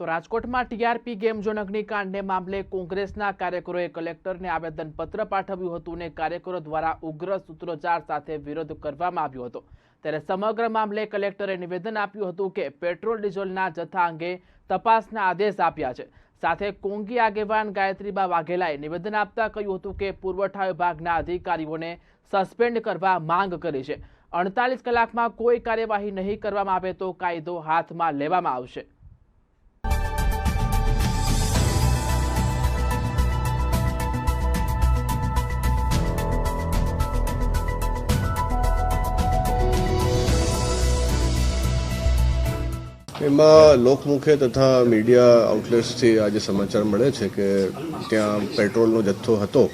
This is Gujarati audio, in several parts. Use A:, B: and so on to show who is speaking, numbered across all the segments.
A: તો રાજકોટમાં ટીઆરપી ગેમ ઝોન અગ્નિકાંડને મામલે કોંગ્રેસના કાર્યકરોએ કલેક્ટરને આવેદનપત્ર પાઠવ્યું હતું અને કાર્યકરો દ્વારા ઉગ્ર સૂત્રોચ્ચાર સાથે વિરોધ કરવામાં આવ્યો હતો. ત્યારે સમગ્ર મામલે કલેક્ટરે નિવેદન આપ્યું હતું કે પેટ્રોલ ડીઝલના જથ્થા અંગે તપાસના આદેશ આપ્યા છે. સાથે કોંગી આગેવાન ગાયત્રીબા વાઘેલાએ નિવેદન આપતા કહ્યું હતું કે પુરવઠા વિભાગના અધિકારીઓને સસ્પેન્ડ કરવા માંગ કરી છે. અડતાલીસ કલાકમાં કોઈ કાર્યવાહી નહીં કરવામાં આવે તો કાયદો હાથમાં લેવામાં આવશે.
B: એમાં લોકમુખે તથા મીડિયા આઉટલેટ્સથી આજે સમાચાર મળે છે કે ત્યાં પેટ્રોલનો જથ્થો હતો.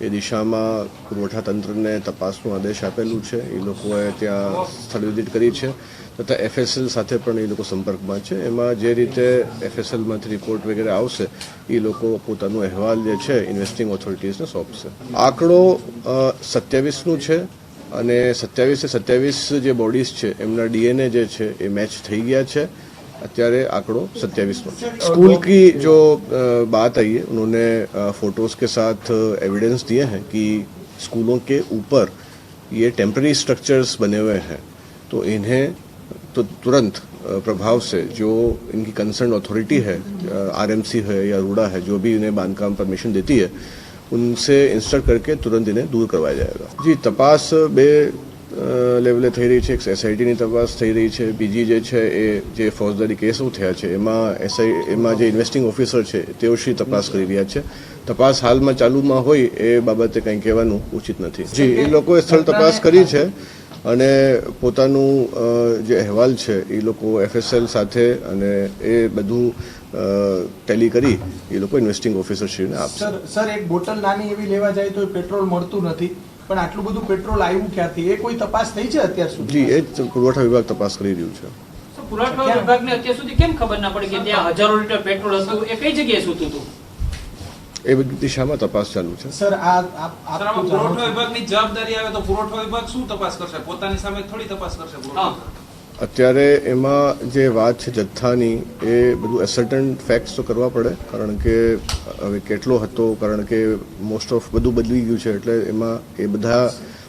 B: એ દિશામાં પુરવઠા તંત્રને તપાસનો આદેશ આપેલું છે. એ લોકોએ ત્યાં સ્થળ વિઝિટ કરી છે તથા એફએસએલ સાથે પણ એ લોકો સંપર્કમાં છે. એમાં જે રીતે એફએસએલમાંથી રિપોર્ટ વગેરે આવશે, એ લોકો પોતાનો અહેવાલ જે છે ઇન્વેસ્ટિંગ ઓથોરિટીઝને સોંપશે. આંકડો સત્યાવીસનું છે અને સત્યાવીસે સત્યાવીસ જે બોડીઝ છે, એમના ડીએનએ જે છે, એ મેચ થઈ ગયા છે. અત્યારે आंकड़ो सत्यावीस स्कूल की जो अ, बात आई है उन्होंने अ, फोटोज के साथ एविडेंस दिए हैं कि स्कूलों के ऊपर ये टेम्पररी स्ट्रक्चर्स बने हुए हैं तो इन्हें तो तुरंत अ, प्रभाव से जो इनकी कंसर्न अथॉरिटी है आरएमसी है या रूडा है जो भी इन्हें बांधकाम परमिशन देती है उनसे इंस्ट्रक्ट करके तुरंत इन्हें दूर करवाया जाएगा जी તપાસ બે અ, લેવલે થઈ રહી છે, એક એસઆઈટીની તપાસ થઈ રહી છે. બીજી જે છે એ, જે ફોજદારી કેસો થયા છે, એમાં એસઆઈ એમાં જે ઇન્વેસ્ટિંગ ઓફિસર છે, તેઓ શ્રી તપાસ કરી રહ્યા છે. તપાસ હાલમાં ચાલુમાં હોય એ બાબતે કંઈ કહેવાનું ઉચિત નથી. જી, એ લોકોએ સ્થળ તપાસ કરી છે અને પોતાનું જે અહેવાલ છે, એ લોકો એફએસએલ સાથે અને એ બધું ટેલી કરી એ લોકો ઇન્વેસ્ટિંગ ઓફિસરશ્રીને આપશે.
C: સર સર, એક બોટલ નાની એવી લેવા જાય તો પેટ્રોલ મળતું નથી. પણ આટલું બધું પેટ્રોલ આવ્યું ક્યાંથી? એ કોઈ તપાસ થઈ છે અત્યાર સુધી?
B: એ જ પુરવઠા વિભાગ તપાસ કરી રહ્યું છે.
D: પુરવઠા વિભાગને અત્યાર સુધી કેમ ખબર ના પડી કે ત્યાં હજારો લીટર પેટ્રોલ હતું? એ કઈ જગ્યાએ સૂતું હતું?
B: એ બધી દિશામાં તપાસ ચાલુ છે.
C: સર આ
E: પુરવઠા વિભાગની જવાબદારી આવે તો પુરવઠા વિભાગ શું તપાસ કરશે? પોતાની સામે થોડી તપાસ કરશે.
B: અત્યારે એમાં જે વાત છે જથ્થાની એ બધું એસર્ટન ફેક્ટ્સ તો કરવા પડે કારણ કે હવે કેટલો હતો કારણ કે મોસ્ટ ઓફ બધું બદલી ગયું છે એટલે એમાં એ બધા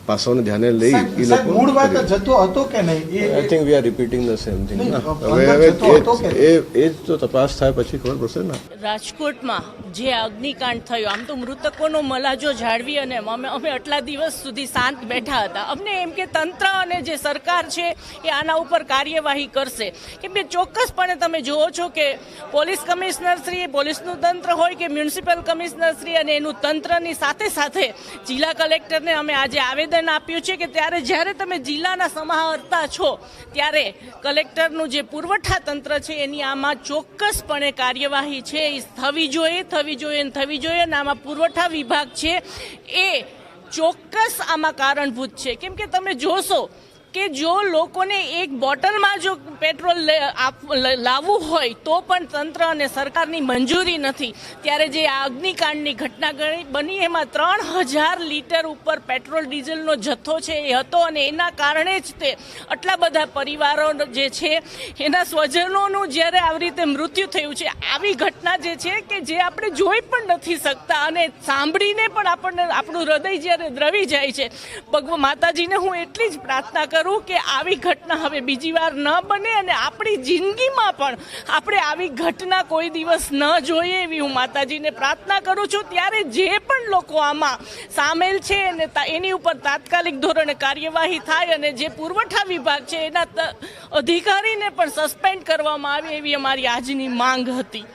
B: પાસાઓને ધ્યાને લઈ એ
C: લોકો મૂળ વાત જતો હતો કે નહીં?
B: I think we are repeating the same
C: thing
B: હવે હવે
C: જથ્થો
B: એ એ જ તો તપાસ થાય પછી ખબર પડશે ને.
F: રાજકોટમાં જે અગ્નિકાંડ થયો, આમ તો મૃતકોનો મલાજો જાળવી અને અમે અમે આટલા દિવસ સુધી શાંત બેઠા હતા. અમને એમ કે તંત્ર અને જે સરકાર છે એ આના ઉપર કાર્યવાહી કરશે. કે ચોક્કસપણે તમે જુઓ છો કે પોલીસ કમિશનર શ્રી પોલીસનું તંત્ર હોય કે મ્યુનિસિપલ કમિશનર શ્રી અને એનું તંત્રની સાથે સાથે જિલ્લા કલેક્ટરને અમે આજે આવેદન આપ્યું છે કે ત્યારે જ્યારે તમે જિલ્લાના સમાહર્તા છો, ત્યારે કલેક્ટરનું જે પુરવઠા તંત્ર છે એની આમાં ચોક્કસપણે કાર્યવાહી છે. એ થવી જોઈએ થવી જોઈએ ને થવી જોઈએ અને આમાં પુરવઠા વિભાગ છે એ ચોક્કસ આમાં કારણભૂત છે. કેમ કે તમે જોશો કે જો લોકોને એક બોટલમાં જો પેટ્રોલ લાવવું હોય, તો પણ તંત્ર અને સરકારની મંજૂરી નથી. ત્યારે જે આ અગ્નિકાંડની ઘટના બની, એમાં ત્રણ હજાર લીટર ઉપર પેટ્રોલ ડીઝલનો જથ્થો છે એ હતો અને એના કારણે જ તે આટલા બધા પરિવારો જે છે, એના સ્વજનોનું જ્યારે આવી રીતે મૃત્યુ થયું છે. આવી ઘટના જે છે કે જે આપણે જોઈ પણ નથી શકતા અને સાંભળીને પણ આપણને આપણું હૃદય જ્યારે દ્રવી જાય છે. ભગવાન માતાજીને હું એટલી જ પ્રાર્થના કરું કે આવી ઘટના હવે બીજી વાર ન બને અને આપણી જિંદગીમાં પણ આપણે આવી ઘટના કોઈ દિવસ ન જોઈએ એવી હું માતાજીને પ્રાર્થના કરું છું. ત્યારે જે પણ લોકો આમાં સામેલ છે અને એની ઉપર તાત્કાલિક ધોરણે કાર્યવાહી થાય અને જે પુરવઠા વિભાગ છે એના અધિકારીને પણ સસ્પેન્ડ કરવામાં આવે એવી અમારી આજની માંગ હતી.